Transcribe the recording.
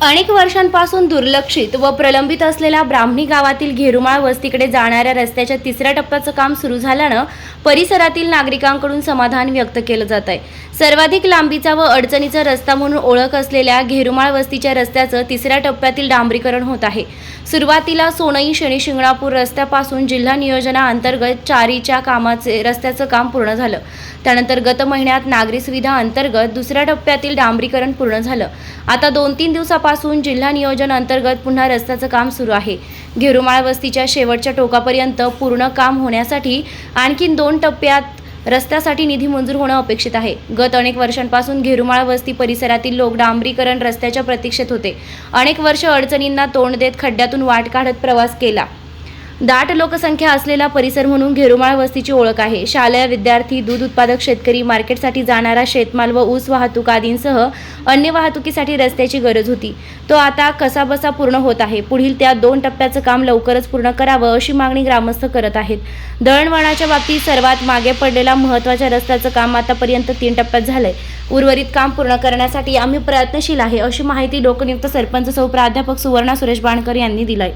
अनेक वर्षांपासून दुर्लक्षित व प्रलंबित असलेल्या ब्राह्मणी गावातील घेरुमाळ वस्तीकडे जाणाऱ्या रस्त्याच्या तिसऱ्या टप्प्याचं काम सुरू झाल्यानं परिसरातील नागरिकांकडून समाधान व्यक्त केलं जात आहे सर्वाधिक लांबीचा व अडचणीचा रस्ता म्हणून ओळख असलेल्या घेरुमाळ वस्तीच्या रस्त्याचं तिसऱ्या टप्प्यातील डांबरीकरण होत आहे. सुरुवातीला सोनई शनी शिंगणापूर रस्त्यापासून जिल्हा नियोजनाअंतर्गत चारीच्या कामाचे रस्त्याचं काम पूर्ण झालं. त्यानंतर गत महिन्यात नागरी सुविधा अंतर्गत दुसऱ्या टप्प्यातील डांबरीकरण पूर्ण झालं. आता दोन तीन दिवसापासून जिल्हा नियोजन अंतर्गत पुन्हा रस्त्याचं काम सुरू आहे. घेरुमाळ वस्तीच्या शेवटच्या टोकापर्यंत पूर्ण काम होण्यासाठी आणखीन दोन टप्प्यात रस्त्यासाठी निधी मंजूर होणं अपेक्षित आहे. गत अनेक वर्षांपासून घेरुमाळ वस्ती परिसरातील लोक डांबरीकरण रस्त्याच्या प्रतीक्षेत होते. अनेक वर्ष अडचणींना तोंड देत खड्ड्यातून वाट काढत प्रवास केला. दाट लोकसंख्या असलेला परिसर म्हणून घेरुमाळ वस्तीची ओळख आहे. शालेय विद्यार्थी दूध उत्पादक शेतकरी मार्केटसाठी जाणारा शेतमाल व ऊस वाहतूक आदींसह अन्य वाहतुकीसाठी रस्त्याची गरज होती. तो आता कसाबसा पूर्ण होत आहे. पुढील त्या दोन टप्प्याचं काम लवकरच पूर्ण करावं अशी मागणी ग्रामस्थ करत आहेत. दळणवळणाच्या बाबतीत सर्वात मागे पडलेला महत्त्वाच्या रस्त्याचं काम आतापर्यंत तीन टप्प्यात झालंय. उर्वरित काम पूर्ण करण्यासाठी आम्ही प्रयत्नशील आहे अशी माहिती लोकनियुक्त सरपंच सौ प्राध्यापक सुवर्णा सुरेश बाणकर यांनी दिलाय.